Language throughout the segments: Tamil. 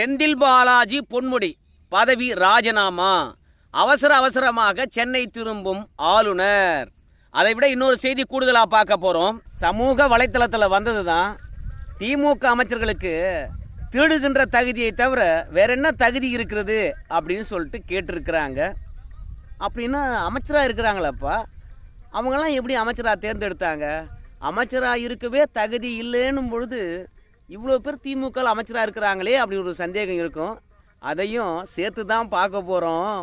செந்தில் பாலாஜி பொன்முடி பதவி ராஜினாமா. அவசர அவசரமாக சென்னை திரும்பும் ஆளுநர். அதை விட இன்னொரு செய்தி கூடுதலாக பார்க்க போகிறோம் சமூக வலைத்தளத்தில் வந்தது தான் திமுக அமைச்சர்களுக்கு திருடுகின்ற தகுதியை தவிர வேற என்ன தகுதி இருக்கிறது அப்படின்னு சொல்லிட்டு கேட்டிருக்கிறாங்க. அப்படின்னா அமைச்சராக இருக்கிறாங்களப்பா? அவங்கெல்லாம் எப்படி அமைச்சராக தேர்ந்தெடுத்தாங்க? அமைச்சராக இருக்கவே தகுதி இல்லைன்னும் பொழுது இவ்வளோ பேர் திமுக அமைச்சராக இருக்கிறாங்களே அப்படி ஒரு சந்தேகம் இருக்கும். அதையும் சேர்த்து தான் பார்க்க போகிறோம்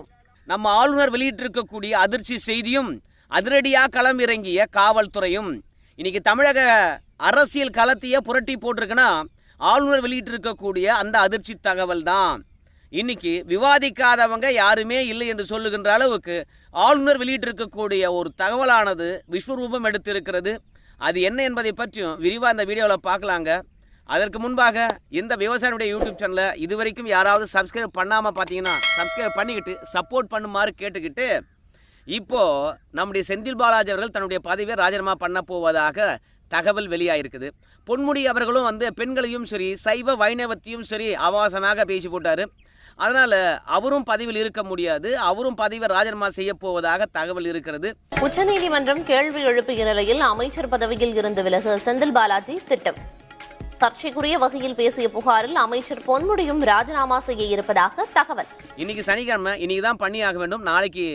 நம்ம ஆளுநர் வெளியிட்டிருக்கக்கூடிய அதிர்ச்சி செய்தியும் அதிரடியாக களம் இறங்கிய காவல்துறையும் இன்றைக்கி தமிழக அரசியல் களத்தையே புரட்டி போட்டிருக்குன்னா ஆளுநர் வெளியிட்டிருக்கக்கூடிய அந்த அதிர்ச்சி தகவல் தான் இன்னைக்கு விவாதிக்காதவங்க யாருமே இல்லை என்று சொல்லுகின்ற அளவுக்கு ஆளுநர் வெளியிட்டிருக்கக்கூடிய ஒரு தகவலானது விஸ்வரூபம் எடுத்திருக்கிறது. அது என்ன என்பதை பற்றியும் விரிவாக இந்த வீடியோவில் பார்க்கலாங்க. அதற்கு முன்பாக இந்த விவசாயினுடைய யூடியூப் சேனலை இது வரைக்கும் யாராவது சப்ஸ்கிரைப் பண்ணாமல் பார்த்தீங்கன்னா சப்ஸ்கிரைப் பண்ணிக்கிட்டு சப்போர்ட் பண்ணுமாறு கேட்டுக்கிட்டு இப்போது நம்முடைய செந்தில் பாலாஜி அவர்கள் தன்னுடைய பதவியை ராஜினாமா பண்ண போவதாக தகவல் வெளியாயிருக்குது. பொன்முடி அவர்களும் வந்து பெண்களையும் சரி சைவ வைணவத்தையும் சரி ஆபாசமாக பேசி போட்டார். அதனால் அவரும் பதவியில் இருக்க முடியாது. அவரும் பதவியை ராஜினாமா செய்ய போவதாக தகவல் இருக்கிறது. உச்சநீதிமன்றம் கேள்வி எழுப்பிய நிலையில் அமைச்சர் பதவியில் இருந்து விலக செந்தில் பாலாஜி திட்டம். சர்ச்சைக்குரிய வகையில் பேசிய புகாரில் அமைச்சர் பொன்முடியும் ராஜினாமா செய்ய இருப்பதாக தகவல். இன்னைக்கு சனிக்கிழமை இன்னைக்கு தான் பண்ணி ஆக வேண்டும். நாளைக்கு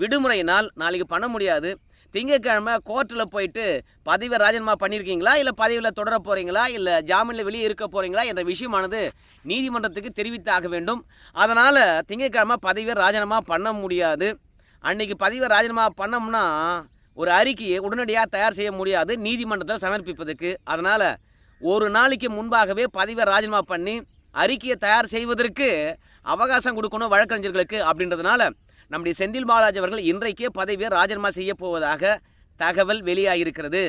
விடுமுறை நாள் நாளைக்கு பண்ண முடியாது. திங்கட்கிழமை கோர்ட்டில் போயிட்டு பதவியை ராஜினாமா பண்ணியிருக்கீங்களா? இல்லை பதவியில் தொடர போகிறீங்களா இல்லை ஜாமீனில் வெளியே இருக்க போகிறீங்களா என்ற விஷயமானது நீதிமன்றத்துக்கு தெரிவித்தாக வேண்டும். அதனால் திங்கட்கிழமை பதவியை ராஜினாமா பண்ண முடியாது. அன்னைக்கு பதவியை ராஜினாமா பண்ணோம்னா ஒரு அறிக்கையை உடனடியாக தயார் செய்ய முடியாது. நீதிமன்றத்தில் சமர்ப்பிப்பதுக்கு அதனால் ஒரு நாளைக்கு முன்பாகவே பதவியை ராஜினாமா பண்ணி அறிக்கையை தயார் செய்வதற்கு அவகாசம் கொடுக்கணும் வழக்கறிஞர்களுக்கு அப்படின்றதுனால நம்முடைய செந்தில் பாலாஜி அவர்கள் இன்றைக்கே பதவியை ராஜினாமா செய்ய போவதாக தகவல் வெளியாகியிருக்கிறது.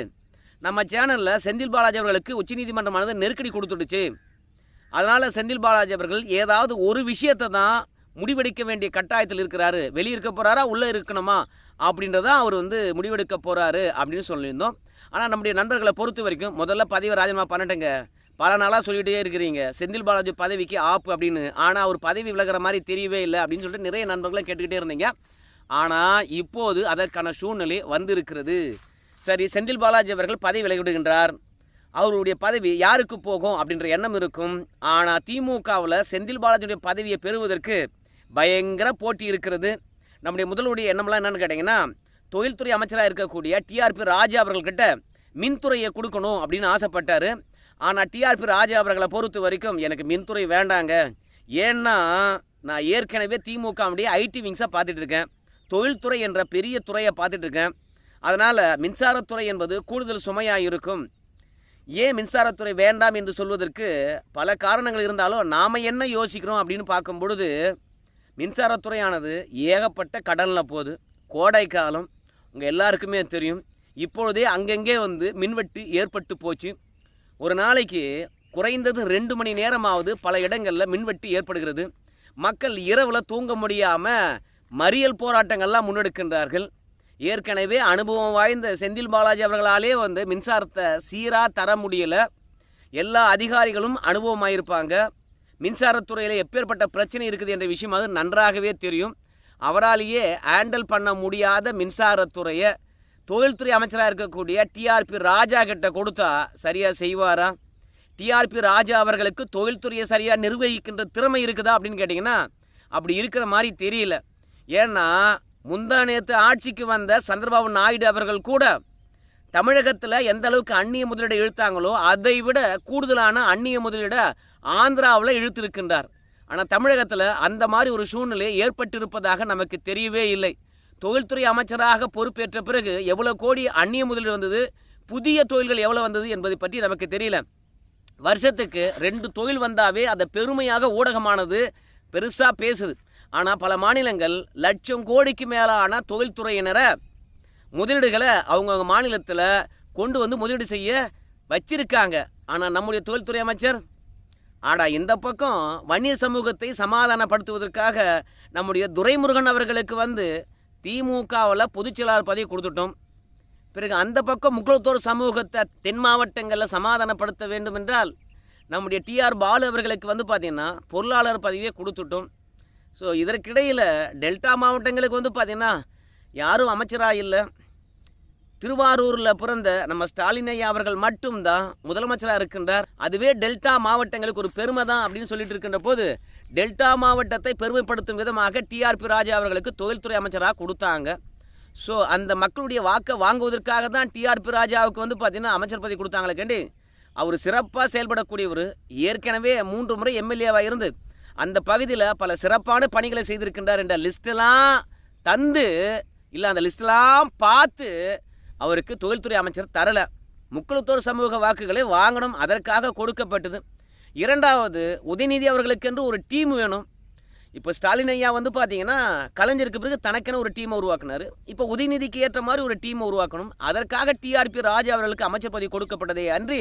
நம்ம சேனலில் செந்தில் பாலாஜி அவர்களுக்கு உச்சநீதிமன்றமானது நெருக்கடி கொடுத்துடுச்சு. அதனால் செந்தில் பாலாஜி அவர்கள் ஏதாவது ஒரு விஷயத்தை தான் முடிவெடுக்க வேண்டிய கட்டாயத்தில் இருக்கிறாரு. வெளியே இருக்க போகிறாரா உள்ளே இருக்கணுமா? அப்படின்றத அவர் வந்து முடிவெடுக்க போகிறாரு அப்படின்னு சொல்லியிருந்தோம். ஆனால் நம்முடைய நண்பர்களை பொறுத்த வரைக்கும் முதல்ல பதவியை ராஜினாமா பண்ணட்டேங்க. பல நாளாக சொல்லிகிட்டே இருக்கிறீங்க. செந்தில் பாலாஜி பதவிக்கு ஆப்பு அப்படின்னு. ஆனால் அவர் பதவி விலகிற மாதிரி தெரியவே இல்லை அப்படின்னு சொல்லிட்டு நிறைய நண்பர்களை கேட்டுக்கிட்டே இருந்தீங்க. ஆனால் இப்போது அதற்கான சூழ்நிலை வந்திருக்கிறது. சரி செந்தில் பாலாஜி அவர்கள் பதவி விலகிவிடுகின்றார். அவருடைய பதவி யாருக்கு போகும் அப்படின்ற எண்ணம் இருக்கும். ஆனால் திமுகவில் செந்தில் பாலாஜியுடைய பதவியை பெறுவதற்கு பயங்கர போட்டி இருக்கிறது. நம்முடைய முதல்வருடைய எண்ணம்லாம் என்னென்னு கேட்டிங்கன்னா தொழில்துறை அமைச்சராக இருக்கக்கூடிய டிஆர்பி ராஜா அவர்கள்கிட்ட மின்துறையை கொடுக்கணும் அப்படின்னு ஆசைப்பட்டார். ஆனால் டிஆர்பி ராஜா அவர்களை பொறுத்த வரைக்கும் எனக்கு மின்துறை வேண்டாங்க. ஏன்னா நான் ஏற்கனவே திமுகவுடைய ஐடி விங்ஸை பார்த்துட்டு இருக்கேன். தொழில்துறை என்ற பெரிய துறையை பார்த்துட்டு இருக்கேன். அதனால் மின்சாரத்துறை என்பது கூடுதல் சுமையாக இருக்கும். ஏன் மின்சாரத்துறை வேண்டாம் என்று சொல்வதற்கு பல காரணங்கள் இருந்தாலும் நாம் என்ன யோசிக்கிறோம் அப்படின்னு பார்க்கும் பொழுது மின்சாரத்துறையானது ஏகப்பட்ட கடனில் போகுது. கோடை காலம் உங்கள் எல்லாருக்குமே தெரியும். இப்பொழுதே அங்கங்கே வந்து மின்வெட்டு ஏற்பட்டு போச்சு. ஒரு நாளைக்கு குறைந்தது ரெண்டு மணி நேரமாவது பல இடங்களில் மின்வெட்டு ஏற்படுகிறது. மக்கள் இரவில் தூங்க முடியாமல் மறியல் போராட்டங்கள்லாம் முன்னெடுக்கின்றார்கள். ஏற்கனவே அனுபவம் வாய்ந்த செந்தில் பாலாஜி அவர்களாலே வந்து மின்சாரத்தை சீராக தர முடியலை. எல்லா அதிகாரிகளும் அனுபவமாயிருப்பாங்க. மின்சாரத்துறையில் எப்பேற்பட்ட பிரச்சனை இருக்குது என்ற விஷயம் அது நன்றாகவே தெரியும். அவராலேயே ஹேண்டில் பண்ண முடியாத மின்சாரத்துறையை தொழில்துறை அமைச்சராக இருக்கக்கூடிய டிஆர்பி ராஜா கிட்ட கொடுத்தா சரியாக செய்வாரா? டிஆர்பி ராஜா அவர்களுக்கு தொழில்துறையை சரியாக நிர்வகிக்கின்ற திறமை இருக்குதா அப்படின்னு கேட்டிங்கன்னா அப்படி இருக்கிற மாதிரி தெரியல. ஏன்னா முந்தா நேற்று ஆட்சிக்கு வந்த சந்திரபாபு நாயுடு அவர்கள் கூட தமிழகத்தில் எந்த அளவுக்கு அந்நிய முதலீடு இழுத்தாங்களோ அதை விட கூடுதலான அந்நிய முதலீடை ஆந்திராவில் இழுத்திருக்கின்றார். ஆனால் தமிழகத்தில் அந்த மாதிரி ஒரு சூழ்நிலை ஏற்பட்டிருப்பதாக நமக்கு தெரியவே இல்லை. தொழில்துறை அமைச்சராக பொறுப்பேற்ற பிறகு எவ்வளோ கோடி அந்நிய முதலீடு வந்தது புதிய தொழில்கள் எவ்வளோ வந்தது என்பதை பற்றி நமக்கு தெரியல. வருஷத்துக்கு ரெண்டு தொழில் வந்தாவே அதை பெருமையாக ஊடகமானது பெருசாக பேசுது. ஆனால் பல மாநிலங்கள் லட்சம் கோடிக்கு மேலான தொழில்துறையினரை முதலீடுகளை அவங்கவுங்க மாநிலத்தில் கொண்டு வந்து முதலீடு செய்ய வச்சிருக்காங்க. ஆனால் நம்முடைய தொழில்துறை அமைச்சர் ஆடா இந்த பக்கம் வன்னியர் சமூகத்தை சமாதானப்படுத்துவதற்காக நம்முடைய துரைமுருகன் அவர்களுக்கு வந்து திமுகவில் பொதுச்செயலாளர் பதவி கொடுத்துட்டோம். பிறகு அந்த பக்கம் முக்குளத்தோர் சமூகத்தை தென் மாவட்டங்களில் சமாதானப்படுத்த வேண்டும் என்றால் நம்முடைய டிஆர் பாலு அவர்களுக்கு வந்து பார்த்திங்கன்னா பொருளாளர் பதவியே கொடுத்துட்டோம். ஸோ இதற்கிடையில் டெல்டா மாவட்டங்களுக்கு வந்து பார்த்திங்கன்னா யாரும் அமைச்சராக இல்லை. திருவாரூரில் பிறந்த நம்ம ஸ்டாலினையா அவர்கள் மட்டும்தான் முதலமைச்சராக இருக்கின்றார். அதுவே டெல்டா மாவட்டங்களுக்கு ஒரு பெருமை தான் அப்படின்னு சொல்லிட்டு இருக்கின்ற போது டெல்டா மாவட்டத்தை பெருமைப்படுத்தும் விதமாக டிஆர்பி ராஜா அவர்களுக்கு தொழில்துறை அமைச்சராக கொடுத்தாங்க. ஸோ அந்த மக்களுடைய வாக்கை வாங்குவதற்காக தான் டிஆர்பி ராஜாவுக்கு வந்து பார்த்திங்கன்னா அமைச்சர் பதவி கொடுத்தாங்களே அவர் சிறப்பாக செயல்படக்கூடியவர். ஏற்கனவே மூன்று முறை எம்எல்ஏவாக இருந்து அந்த பகுதியில் பல சிறப்பான பணிகளை செய்திருக்கின்றார் என்ற லிஸ்டெல்லாம் தந்து இல்லை அந்த லிஸ்ட்டெல்லாம் பார்த்து அவருக்கு தொழில்துறை அமைச்சர் தரலை. முக்குளத்தோர் சமூக வாக்குகளை வாங்கணும் அதற்காக கொடுக்கப்பட்டது. இரண்டாவது உதயநிதி அவர்களுக்கென்று ஒரு டீம் வேணும். இப்போ ஸ்டாலின் ஐயா வந்து பார்த்தீங்கன்னா கலைஞருக்கு பிறகு தனக்கென ஒரு டீமை உருவாக்கினார். இப்போ உதயநிதிக்கு ஏற்ற மாதிரி ஒரு டீமை உருவாக்கணும். அதற்காக டிஆர்பி ராஜா அவர்களுக்கு அமைச்சர் பதவி கொடுக்கப்பட்டதே அன்றி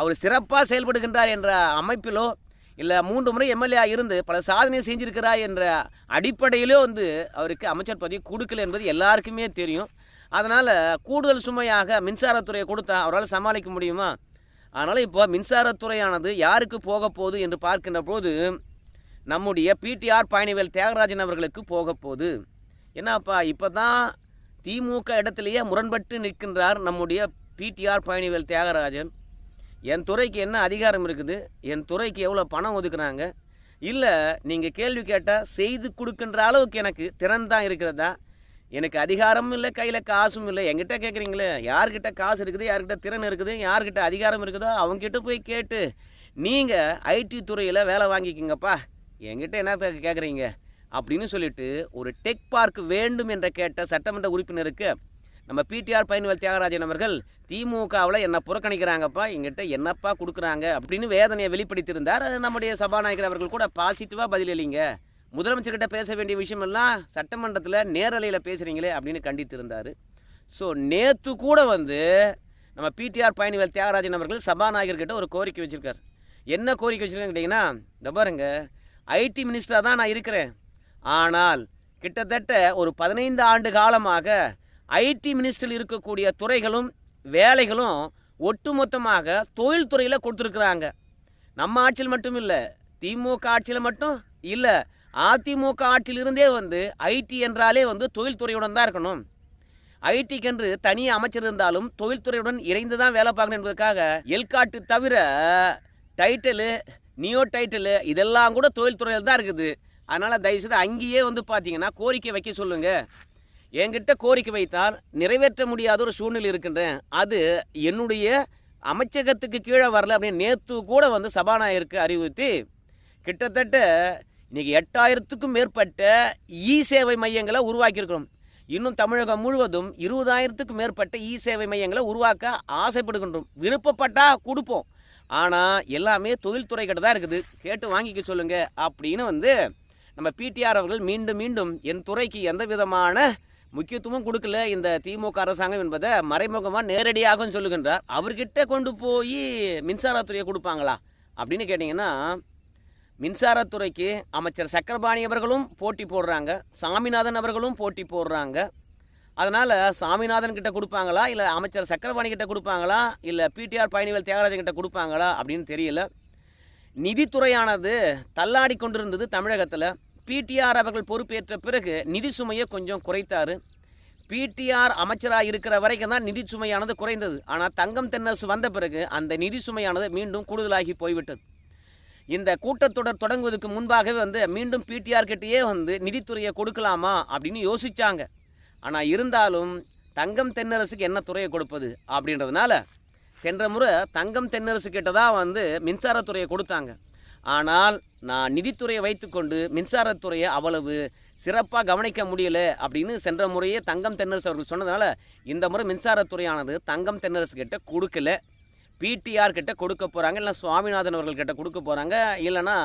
அவர் சிறப்பாக செயல்படுகின்றார் என்ற அமைப்பிலோ இல்லை மூன்று முறை எம்எல்ஏ இருந்து பல சாதனை செஞ்சிருக்கிறார் என்ற அடிப்படையிலோ வந்து அவருக்கு அமைச்சர் பதவி கொடுக்கல என்பது எல்லாருக்குமே தெரியும். அதனால் கூடுதல் சுமையாக மின்சாரத்துறையை கொடுத்தா அவரால் சமாளிக்க முடியுமா? அதனால் இப்போ மின்சாரத்துறையானது யாருக்கு போக போகுது என்று பார்க்கின்ற போது நம்முடைய பிடிஆர் பயணிவேல் தியாகராஜன் அவர்களுக்கு போக போகுது. என்னப்பா இப்போ தான் திமுக இடத்துலையே முரண்பட்டு நிற்கின்றார் நம்முடைய பிடிஆர் பயணிவேல் தியாகராஜன். என் துறைக்கு என்ன அதிகாரம் இருக்குது? என் துறைக்கு எவ்வளோ பணம் ஒதுக்குறாங்க? இல்லை நீங்கள் கேள்வி கேட்டால் செய்து கொடுக்கின்ற அளவுக்கு எனக்கு திறன் தான் இருக்கிறதா? எனக்கு அதிகாரமும் இல்லை கையில் காசும் இல்லை. என்கிட்ட கேட்குறீங்களே யார்கிட்ட காசு இருக்குது யார்கிட்ட திறன் இருக்குது யார்கிட்ட அதிகாரம் இருக்குதோ அவங்ககிட்ட போய் கேட்டு நீங்கள் ஐடி துறையில் வேலை வாங்கிக்கிங்கப்பா. என்கிட்ட என்ன கேட்குறீங்க அப்படின்னு சொல்லிட்டு ஒரு டெக் பார்க் வேண்டும் என்ற கேட்ட சட்டமன்ற உறுப்பினருக்கு நம்ம பிடிஆர் பயன்வேல் தியாகராஜன் அவர்கள் திமுகவில் என்ன புறக்கணிக்கிறாங்கப்பா எங்கிட்ட என்னப்பா கொடுக்குறாங்க அப்படின்னு வேதனையை வெளிப்படுத்தியிருந்தார். நம்முடைய சபாநாயகர் அவர்கள் கூட பாசிட்டிவாக பதிலளிங்க முதலமைச்சர்கிட்ட பேச வேண்டிய விஷயமெல்லாம் சட்டமன்றத்தில் நேரலையில் பேசுகிறீங்களே அப்படின்னு கண்டித்திருந்தார். ஸோ நேற்று கூட வந்து நம்ம பிடிஆர் பயணிகள் தியாகராஜன் அவர்கள் சபாநாயகர்கிட்ட ஒரு கோரிக்கை வச்சுருக்கார். என்ன கோரிக்கை வச்சுருக்காங்க கேட்டிங்கன்னா இந்த பாருங்க ஐடி மினிஸ்டராக தான் நான் இருக்கிறேன். ஆனால் கிட்டத்தட்ட ஒரு பதினைந்து ஆண்டு காலமாக ஐடி மினிஸ்டரில் இருக்கக்கூடிய துறைகளும் வேலைகளும் ஒட்டுமொத்தமாக தொழில்துறையில் கொடுத்துருக்குறாங்க. நம்ம ஆட்சியில் மட்டும் இல்லை திமுக ஆட்சியில் மட்டும் இல்லை அதிமுக ஆட்சியிலிருந்தே வந்து ஐடி என்றாலே வந்து தொழில்துறையுடன் தான் இருக்கணும். ஐடிக்கென்று தனி அமைச்சர் இருந்தாலும் தொழில்துறையுடன் இணைந்து தான் வேலை பார்க்கணும் என்பதற்காக எல்காட்டு தவிர டைட்டிலு நியோ டைட்டிலு இதெல்லாம் கூட தொழில்துறையில் தான் இருக்குது. அதனால் தயவுசெய்து அங்கேயே வந்து பார்த்தீங்கன்னா கோரிக்கை வைக்க சொல்லுங்கள் என்கிட்ட கோரிக்கை வைத்தால் நிறைவேற்ற முடியாத ஒரு சூழ்நிலை இருக்கின்றேன். அது என்னுடைய அமைச்சகத்துக்கு கீழே வரல அப்படின்னு நேற்று கூட வந்து சபாநாயகருக்கு அறிவுறுத்தி கிட்டத்தட்ட இன்றைக்கி எட்டாயிரத்துக்கும் மேற்பட்ட இ சேவை மையங்களை உருவாக்கியிருக்கிறோம். இன்னும் தமிழகம் முழுவதும் இருபதாயிரத்துக்கும் மேற்பட்ட இ சேவை மையங்களை உருவாக்க ஆசைப்படுகின்றோம். விருப்பப்பட்டால் கொடுப்போம். ஆனால் எல்லாமே தொழில்துறை கிட்ட தான் இருக்குது. கேட்டு வாங்கிக்க சொல்லுங்கள் அப்படின்னு வந்து நம்ம பிடிஆர் அவர்கள் மீண்டும் மீண்டும் என் துறைக்கு எந்த விதமான முக்கியத்துவம் கொடுக்கல. இந்த திமுக அரசாங்கம் என்பதை மறைமுகமாக நேரடியாகவும் சொல்லுகின்றார். அவர்கிட்ட கொண்டு போய் மின்சாரத்துறையை கொடுப்பாங்களா அப்படின்னு கேட்டிங்கன்னா மின்சாரத்துறைக்கு அமைச்சர் சக்கரபாணி அவர்களும் போட்டி போடுறாங்க. சாமிநாதன் அவர்களும் போட்டி போடுறாங்க. அதனால் சாமிநாதன் கிட்ட கொடுப்பாங்களா? இல்லை அமைச்சர் சக்கரபாணி கிட்ட கொடுப்பாங்களா? இல்லை பிடிஆர் பயணிகள் தியாகராஜன் கிட்ட கொடுப்பாங்களா? அப்படின்னு தெரியல. நிதித்துறையானது தள்ளாடி கொண்டிருந்தது தமிழகத்தில். பிடிஆர் அவர்கள் பொறுப்பேற்ற பிறகு நிதி சுமையை கொஞ்சம் குறைத்தார். பிடிஆர் அமைச்சராக இருக்கிற வரைக்கும் தான் நிதி சுமையானது குறைந்தது. ஆனால் தங்கம் தென்னரசு வந்த பிறகு அந்த நிதி சுமையானது மீண்டும் கூடுதலாகி போய்விட்டது. இந்த கூட்டத்தொடர் தொடங்குவதற்கு முன்பாகவே வந்து மீண்டும் பிடிஆர் கிட்டேயே வந்து நிதித்துறையை கொடுக்கலாமா அப்படின்னு யோசிச்சாங்க. ஆனால் இருந்தாலும் தங்கம் தென்னரசுக்கு என்ன துறையை கொடுப்பது அப்படின்றதுனால சென்ற முறை தங்கம் தென்னரசு கிட்ட தான் வந்து மின்சாரத்துறையை கொடுத்தாங்க. ஆனால் நான் நிதித்துறையை வைத்துக்கொண்டு மின்சாரத்துறையை அவ்வளவு சிறப்பாக கவனிக்க முடியல அப்படின்னு சென்ற முறையே தங்கம் தென்னரசு அவர்கள் சொன்னதுனால இந்த முறை மின்சாரத்துறையானது தங்கம் தென்னரசு கிட்ட கொடுக்கல. பிடிஆர் கிட்ட கொடுக்க போகிறாங்க இல்லை சுவாமிநாதன் அவர்கள் கிட்ட கொடுக்க போகிறாங்க இல்லைன்னா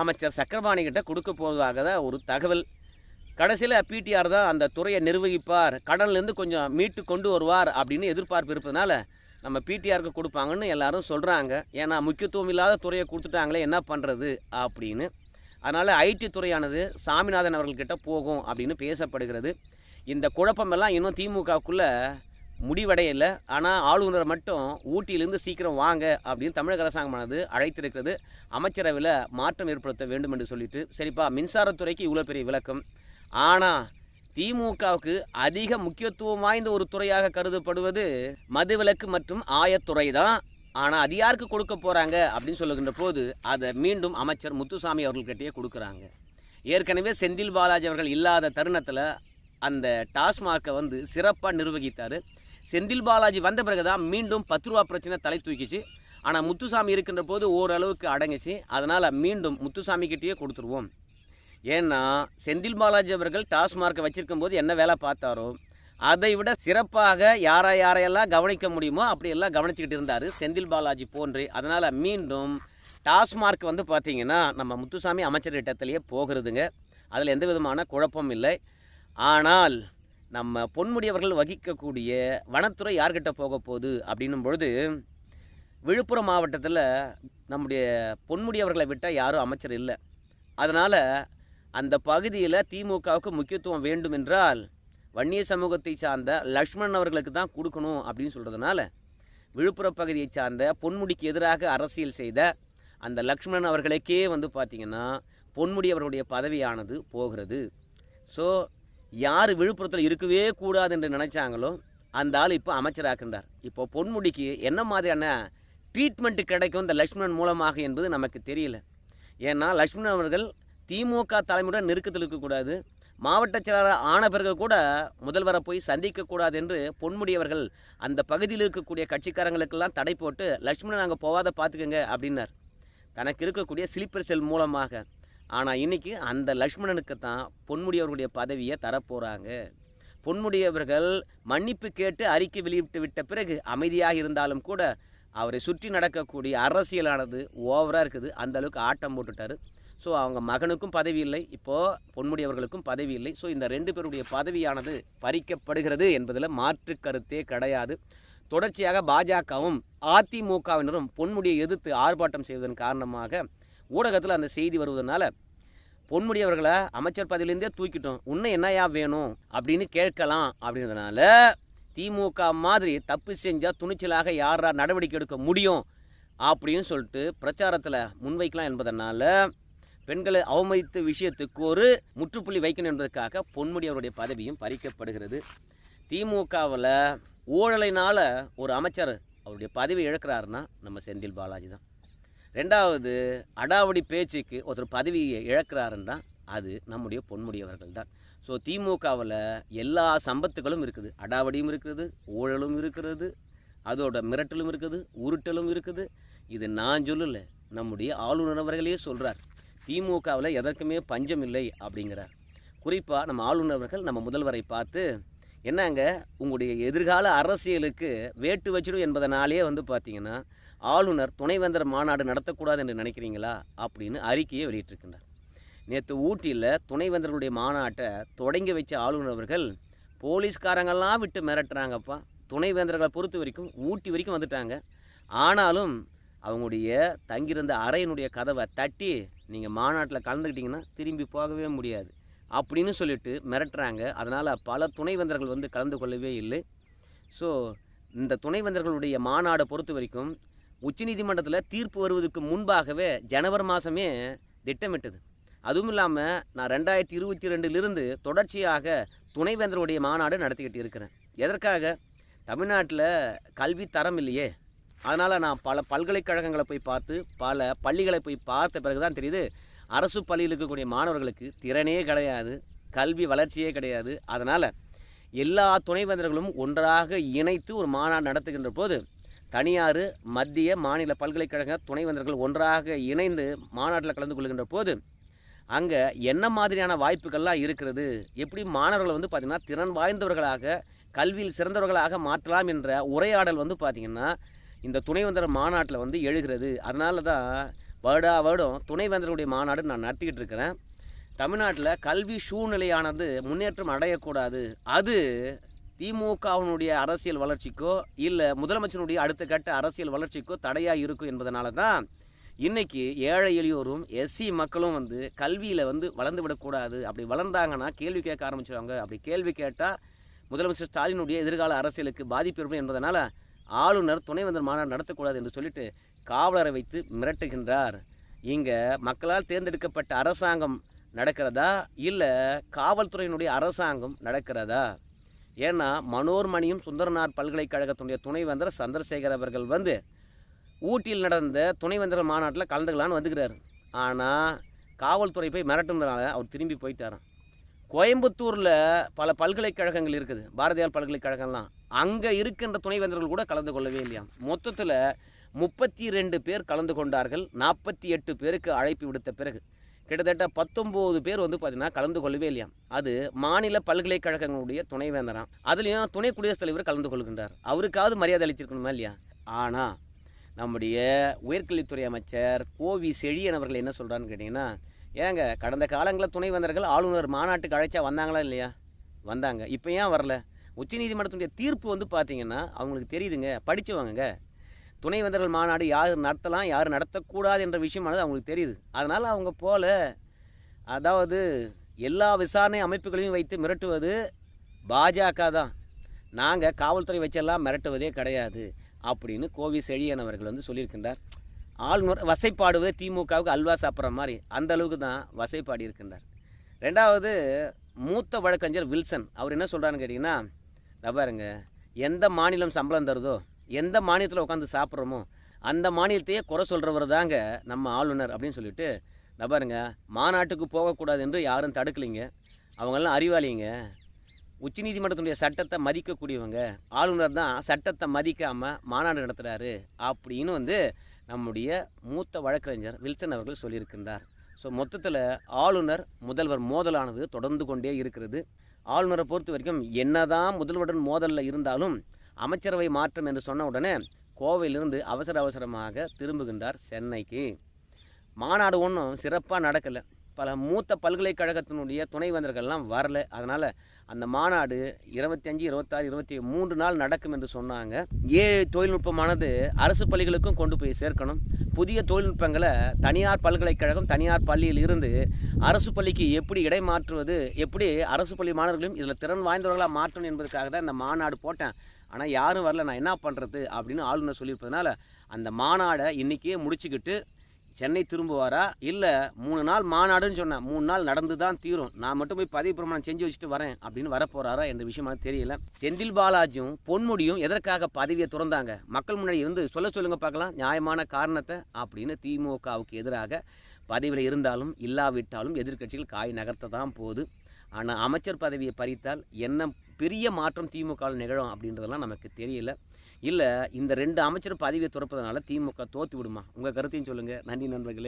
அமைச்சர் சக்கரபாணி கிட்ட கொடுக்க போவதாக தான் ஒரு தகவல். கடைசியில் பிடிஆர் தான் அந்த துறையை நிர்வகிப்பார் கடன்லேருந்து கொஞ்சம் மீட்டு கொண்டு வருவார் அப்படின்னு எதிர்பார்ப்பு இருப்பதனால நம்ம பிடிஆருக்கு கொடுப்பாங்கன்னு எல்லாரும் சொல்கிறாங்க ஏன்னா முக்கியத்துவம் இல்லாத துறையை கொடுத்துட்டாங்களே என்ன பண்ணுறது அப்படின்னு. அதனால் ஐடி துறையானது சாமிநாதன் அவர்கள்கிட்ட போகும் அப்படின்னு பேசப்படுகிறது. இந்த குழப்பமெல்லாம் இன்னும் திமுகவுக்குள்ளே முடிவடையல. ஆனால் ஆளுநர் மட்டும் ஊட்டியிலிருந்து சீக்கிரம் வாங்க அப்படின்னு தமிழக அரசாங்கமானது அழைத்திருக்கிறது. அமைச்சரவையில் மாற்றம் ஏற்படுத்த வேண்டும் என்று சொல்லிட்டு. சரிப்பா மின்சாரத்துறைக்கு இவ்வளோ பெரிய விளக்கம். ஆனால் திமுகவுக்கு அதிக முக்கியத்துவம் வாய்ந்த ஒரு துறையாக கருதப்படுவது மதுவிலக்கு மற்றும் ஆயத்துறை தான். ஆனால் அது யாருக்கு கொடுக்க போகிறாங்க அப்படின்னு சொல்லுகின்ற போது அதை மீண்டும் அமைச்சர் முத்துசாமி அவர்கள்கிட்டயே கொடுக்குறாங்க. ஏற்கனவே செந்தில் பாலாஜி அவர்கள் இல்லாத தருணத்தில் அந்த டாஸ்மார்க்கை வந்து சிறப்பாக நிர்வகித்தார். செந்தில் பாலாஜி வந்த பிறகு தான் மீண்டும் பத்து ரூபா பிரச்சனை தலை தூக்கிச்சு. ஆனால் முத்துசாமி இருக்கின்ற போது ஓரளவுக்கு அடங்குச்சு. அதனால் மீண்டும் முத்துசாமி கிட்டேயே கொடுத்துருவோம். ஏன்னா செந்தில் பாலாஜி அவர்கள் டாஸ்மார்க்கை வச்சுருக்கும் போது என்ன வேலை பார்த்தாரோ அதை விட சிறப்பாக யாரை யாரையெல்லாம் கவனிக்க முடியுமோ அப்படியெல்லாம் கவனிச்சுக்கிட்டு இருந்தார் செந்தில் பாலாஜி போன்று. அதனால் மீண்டும் டாஸ்மார்க் வந்து பார்த்திங்கன்னா நம்ம முத்துசாமி அமைச்சர் இட்டத்திலேயே போகிறதுங்க. அதில் எந்த விதமான குழப்பம் இல்லை. ஆனால் நம்ம பொன்முடியவர்கள் வகிக்கக்கூடிய வனத்துறை யார்கிட்ட போக போகுது அப்படின்னும் பொழுது விழுப்புரம் மாவட்டத்தில் நம்முடைய பொன்முடியவர்களை விட்டால் யாரும் அமைச்சர் இல்லை. அதனால் அந்த பகுதியில் திமுகவுக்கு முக்கியத்துவம் வேண்டும் என்றால் வன்னிய சமூகத்தை சார்ந்த லக்ஷ்மணன் அவர்களுக்கு தான் கொடுக்கணும் அப்படின்னு சொல்கிறதுனால விழுப்புரம் பகுதியை சார்ந்த பொன்முடிக்கு எதிராக அரசியல் செய்த அந்த லக்ஷ்மணன் அவர்களுக்கே வந்து பார்த்திங்கன்னா பொன்முடி அவர்களுடைய பதவியானது போகிறது. ஸோ யார் விழுப்புரத்தில் இருக்கவே கூடாது என்று நினச்சாங்களோ அந்த ஆள் இப்போ அமைச்சராக்கின்றார். இப்போ பொன்முடிக்கு என்ன மாதிரியான ட்ரீட்மெண்ட் கிடைக்கும் இந்த லக்ஷ்மணன் மூலமாக என்பது நமக்கு தெரியல. ஏன்னா லக்ஷ்மணன் அவர்கள் திமுக தலைமையுடன் நெருக்கத்தில் இருக்கக்கூடாது. மாவட்ட செயலாளர் ஆன பிறகு கூட முதல்வரை போய் சந்திக்கக்கூடாது என்று பொன்முடி அவர்கள் அந்த பகுதியில் இருக்கக்கூடிய கட்சிக்காரங்களுக்கெல்லாம் தடை போட்டு லக்ஷ்மணன் அங்கே போகாத பார்த்துக்கங்க அப்படின்னார். தனக்கு இருக்கக்கூடிய ஸ்லீப்பர் செல் மூலமாக. ஆனால் இன்னைக்கு அந்த லக்ஷ்மணனுக்கு தான் பொன்முடி அவர்களுடைய பதவியை தரப்போகிறாங்க பொன்முடியவர்கள் மன்னிப்பு கேட்டு அறிக்கை வெளியிட்டு விட்ட பிறகு அமைதியாக இருந்தாலும் கூட அவரை சுற்றி நடக்கக்கூடிய அரசியலானது ஓவராக இருக்குது. அந்த அளவுக்கு ஆட்டம் போட்டுட்டாரு. ஸோ அவங்க மகனுக்கும் பதவி இல்லை. இப்போது பொன்முடியவர்களுக்கும் பதவி இல்லை. ஸோ இந்த ரெண்டு பேருடைய பதவியானது பறிக்கப்படுகிறது என்பதில் மாற்று கருத்தே கிடையாது. தொடர்ச்சியாக பாஜகவும் அதிமுகவினரும் பொன்முடியை எதிர்த்து ஆர்ப்பாட்டம் செய்வதன் காரணமாக ஊடகத்தில் அந்த செய்தி வருவதனால பொன்முடி அவர்களை அமைச்சர் பதவியிலேருந்தே தூக்கிட்டோம். இன்னும் என்னையா வேணும்? அப்படின்னு கேட்கலாம் அப்படின்றதுனால திமுக மாதிரி தப்பு செஞ்சால் துணிச்சலாக யாரா நடவடிக்கை எடுக்க முடியும் அப்படின்னு சொல்லிட்டு பிரச்சாரத்தில் முன்வைக்கலாம் என்பதனால பெண்களை அவமதித்த விஷயத்துக்கு ஒரு முற்றுப்புள்ளி வைக்கணும் என்பதற்காக பொன்முடி அவருடைய பதவியும் பறிக்கப்படுகிறது. திமுகவில் ஊழலினால் ஒரு அமைச்சர் அவருடைய பதவி இழக்கிறாருன்னா நம்ம செந்தில் பாலாஜி தான். ரெண்டாவது அடாவடி பேச்சுக்கு ஒருத்தர் பதவியை இழக்கிறாருன்னா அது நம்முடைய பொன்முடியவர்கள் தான். ஸோ திமுகவில் எல்லா சம்பத்துகளும் இருக்குது. அடாவடியும் இருக்குது ஊழலும் இருக்கிறது அதோட மிரட்டலும் இருக்குது உருட்டலும் இருக்குது. இது நான் சொல்லலை நம்முடைய ஆளுநர் அவர்களே சொல்கிறார் திமுகவில் எதற்குமே பஞ்சம் இல்லை அப்படிங்கிறார். குறிப்பாக நம்ம ஆளுநர்கள் நம்ம முதல்வரை பார்த்து என்னங்க உங்களுடைய எதிர்கால அரசியலுக்கு வேட்டு வச்சிடும் என்பதனாலே வந்து பார்த்திங்கன்னா ஆளுநர் துணைவேந்தர் மாநாடு நடத்தக்கூடாது என்று நினைக்கிறீங்களா அப்படின்னு அறிக்கையை வெளியிட்டிருக்கின்றார். நேற்று ஊட்டியில் துணைவேந்தர்களுடைய மாநாட்டை தொடங்கி வச்ச ஆளுநர் அவர்கள் போலீஸ்காரங்கள்லாம் விட்டு மிரட்டுறாங்கப்பா. துணைவேந்தர்களை பொறுத்த வரைக்கும் ஊட்டி வரைக்கும் வந்துட்டாங்க. ஆனாலும் அவங்களுடைய தங்கியிருந்த அறையினுடைய கதவை தட்டி நீங்கள் மாநாட்டில் கலந்துக்கிட்டிங்கன்னா திரும்பி போகவே முடியாது. அப்படின்னு சொல்லிட்டு மிரட்டுறாங்க. அதனால் பல துணைவேந்தர்கள் வந்து கலந்து கொள்ளவே இல்லை. ஸோ இந்த துணைவேந்தர்களுடைய மாநாடை பொறுத்த வரைக்கும் உச்சநீதிமன்றத்தில் தீர்ப்பு வருவதற்கு முன்பாகவே ஜனவரி மாதமே திட்டமிட்டது. அதுவும் இல்லாமல் நான் ரெண்டாயிரத்தி இருபத்தி ரெண்டிலிருந்து தொடர்ச்சியாக துணைவேந்தருடைய மாநாடு நடத்திக்கிட்டு இருக்கிறேன். எதற்காக? தமிழ்நாட்டில் கல்வி தரம் இல்லையே. அதனால் நான் பல பல்கலைக்கழகங்களை போய் பார்த்து பல பள்ளிகளை போய் பார்த்த பிறகு தான் தெரியுது அரசு பள்ளியில் இருக்கக்கூடிய மாணவர்களுக்கு திறனே கிடையாது கல்வி வளர்ச்சியே கிடையாது. அதனால் எல்லா துணைவேந்தர்களும் ஒன்றாக இணைத்து ஒரு மாநாடு நடத்துகின்ற போது தனியார் மத்திய மாநில பல்கலைக்கழக துணைவேந்தர்கள் ஒன்றாக இணைந்து மாநாட்டில் கலந்து கொள்கின்ற போது அங்கே என்ன மாதிரியான வாய்ப்புகள்லாம் இருக்கிறது? எப்படி மாணவர்களை வந்து பார்த்திங்கன்னா திறன் வாய்ந்தவர்களாக கல்வியில் சிறந்தவர்களாக மாற்றலாம் என்ற உரையாடல் வந்து பார்த்திங்கன்னா இந்த துணைவேந்தர் மாநாட்டில் வந்து எழுகிறது. அதனால தான் வருடா வருடம் துணைவேந்தருடைய மாநாடு நான் நடத்திக்கிட்டு இருக்கிறேன். தமிழ்நாட்டில் கல்வி சூழ்நிலையானது முன்னேற்றம் அடையக்கூடாது. அது திமுகவினுடைய அரசியல் வளர்ச்சிக்கோ இல்லை முதலமைச்சருடைய அடுத்த கட்ட அரசியல் வளர்ச்சிக்கோ தடையாக இருக்கும் என்பதனால தான் இன்னைக்கு ஏழை எளியோரும் எஸ்சி மக்களும் வந்து கல்வியில் வந்து வளர்ந்து விடக்கூடாது. அப்படி வளர்ந்தாங்கன்னா கேள்வி கேட்க ஆரம்பிச்சிடுவாங்க அப்படி கேள்வி கேட்டால் முதலமைச்சர் ஸ்டாலினுடைய எதிர்கால அரசியலுக்கு பாதிப்பு ஏற்படும் என்பதனால் ஆளுநர் துணைவேந்தர் மாநாடு நடத்தக்கூடாது என்று சொல்லிட்டு காவலரை வைத்து மிரட்டுகின்றார். இங்கே மக்களால் தேர்ந்தெடுக்கப்பட்ட அரசாங்கம் நடக்கிறதா? இல்லை காவல்துறையினுடைய அரசாங்கம் நடக்கிறதா? ஏன்னா மனோர்மணியும் சுந்தரனார் பல்கலைக்கழகத்தினுடைய துணைவேந்தர் சந்திரசேகர் அவர்கள் வந்து ஊட்டியில் நடந்த துணைவேந்தர் மாநாட்டில் கலந்துக்கலான்னு வந்துக்கிறார். ஆனால் காவல்துறை போய் மிரட்டுனதுனால அவர் திரும்பி போயிட்டாராம். கோயம்புத்தூரில் பல பல்கலைக்கழகங்கள் இருக்குது. பாரதியார் பல்கலைக்கழகம்லாம். அங்கே இருக்கின்ற துணைவேந்தர்கள் கூட கலந்து கொள்ளவே இல்லையா? மொத்தத்தில் முப்பத்தி ரெண்டு பேர் கலந்து கொண்டார்கள். நாற்பத்தி எட்டு பேருக்கு அழைப்பு விடுத்த பிறகு. கிட்டத்தட்ட பத்தொம்போது பேர் வந்து பார்த்தீங்கன்னா கலந்து கொள்ளவே இல்லையாம் அது மாநில பல்கலைக்கழகங்களுடைய துணைவேந்தராம் அதுலேயும் துணை குடியரசுத் தலைவர் கலந்து கொள்கின்றார். அவருக்காவது மரியாதை அளித்திருக்கணுமா இல்லையா? ஆனால் நம்முடைய உயர்கல்வித்துறை அமைச்சர் கோவி செழியன் அவர்கள் என்ன சொல்கிறான்னு கேட்டிங்கன்னா ஏங்க கடந்த காலங்களில் துணைவேந்தர்கள் ஆளுநர் மாநாட்டுக்கு அழைச்சா வந்தாங்களா இல்லையா? வந்தாங்க. இப்போ ஏன் வரல? உச்சநீதிமன்றத்துடைய தீர்ப்பு வந்து பார்த்தீங்கன்னா அவங்களுக்கு தெரியுதுங்க. படித்தவங்க துணைவேந்தர்கள் மாநாடு யார் நடத்தலாம் யார் நடத்தக்கூடாது என்ற விஷயமானது அவங்களுக்கு தெரியுது. அதனால் அவங்க போல அதாவது எல்லா விசாரணை அமைப்புகளையும் வைத்து மிரட்டுவது பாஜக தான். நாங்கள் காவல்துறை வச்செல்லாம் மிரட்டுவதே கிடையாது அப்படின்னு கோவி செழியனவர்கள் வந்து சொல்லியிருக்கின்றார். ஆளுநர் வசைப்பாடுவது திமுகவுக்கு அல்வா சாப்பிட்ற மாதிரி அந்த அளவுக்கு தான் வசைப்பாடி இருக்கின்றார். ரெண்டாவது மூத்த வழக்கறிஞர் வில்சன் அவர் என்ன சொல்கிறான்னு கேட்டிங்கன்னா பாருங்க எந்த மாநிலம் சம்பளம் தருதோ எந்த மாநிலத்தில் உட்காந்து சாப்பிட்றோமோ அந்த மாநிலத்தையே குறை சொல்கிறவர் தாங்க நம்ம ஆளுநர் அப்படின்னு சொல்லிட்டு நான் பாருங்க மாநாட்டுக்கு போகக்கூடாது என்று யாரும் தடுக்கலைங்க. அவங்கெல்லாம் அறிவாளிங்க. உச்சநீதிமன்றத்தினுடைய சட்டத்தை மதிக்கக்கூடியவங்க. ஆளுநர் தான் சட்டத்தை மதிக்காமல் மாநாடு நடத்துகிறாரு அப்படின்னு வந்து நம்முடைய மூத்த வழக்கறிஞர் வில்சன் அவர்கள் சொல்லியிருக்கின்றார். ஸோ மொத்தத்தில் ஆளுநர் முதல்வர் மோதலானது தொடர்ந்து கொண்டே இருக்கிறது. ஆளுநரை பொறுத்த வரைக்கும் என்னதான் முதல்வருடன் மோதலில் இருந்தாலும் அமைச்சரவை மாற்றம் என்று சொன்ன உடனே கோவையிலிருந்து அவசர அவசரமாக திரும்புகின்றார் சென்னைக்கு. மாநாடு ஒன்றும் சிறப்பாக நடக்கலை. பல மூத்த பல்கலைக்கழகத்தினுடைய துணைவேந்தர்கள்லாம் வரல. அதனால் அந்த மாநாடு இருபத்தஞ்சி இருபத்தாறு இருபத்தி மூன்று நாள் நடக்கும் என்று சொன்னாங்க. ஏழு தொழில்நுட்பமானது அரசு பள்ளிகளுக்கும் கொண்டு போய் சேர்க்கணும். புதிய தொழில்நுட்பங்களை தனியார் பல்கலைக்கழகம் தனியார் பள்ளியில் இருந்து அரசு பள்ளிக்கு எப்படி இடை மாற்றுவது எப்படி அரசு பள்ளி மாணவர்களையும் இதில் திறன் வாய்ந்தவர்களாக மாற்றணும் என்பதற்காக தான் இந்த மாநாடு போட்டேன். ஆனால் யாரும் வரல நான் என்ன பண்ணுறது அப்படின்னு ஆளுநர் சொல்லியிருப்பதனால அந்த மாநாடை இன்றைக்கே முடிச்சுக்கிட்டு சென்னை திரும்புவாரா? இல்லை மூணு நாள் மாநாடுன்னு சொன்னேன். மூணு நாள் நடந்து தான் தீரும். நான் மட்டும் போய் பதவி பிரமாணம் செஞ்சு வச்சுட்டு வரேன் அப்படின்னு வரப்போகிறாரா என்ற விஷயமான தெரியல. செந்தில் பாலாஜியும் பொன்முடியும் எதற்காக பதவியை திறந்தாங்க? மக்கள் முன்னாடி இருந்து சொல்ல சொல்லுங்கள் பார்க்கலாம். நியாயமான காரணத்தை அப்படின்னு திமுகவுக்கு எதிராக பதவியில் இருந்தாலும் இல்லாவிட்டாலும் எதிர்க்கட்சிகள் காய் நகர்த்த தான் போகுது. ஆனால் அமைச்சர் பதவியை பறித்தால் என்ன பெரிய மாற்றம் திமுகவில் நிகழும் அப்படின்றதெல்லாம் நமக்கு தெரியல. இல்லை இந்த ரெண்டு அமைச்சர் பதவியை துறப்பதனால திமுக தோற்று விடுமா உங்கள் கருத்தையும் சொல்லுங்கள் நன்றி நண்பர்களே.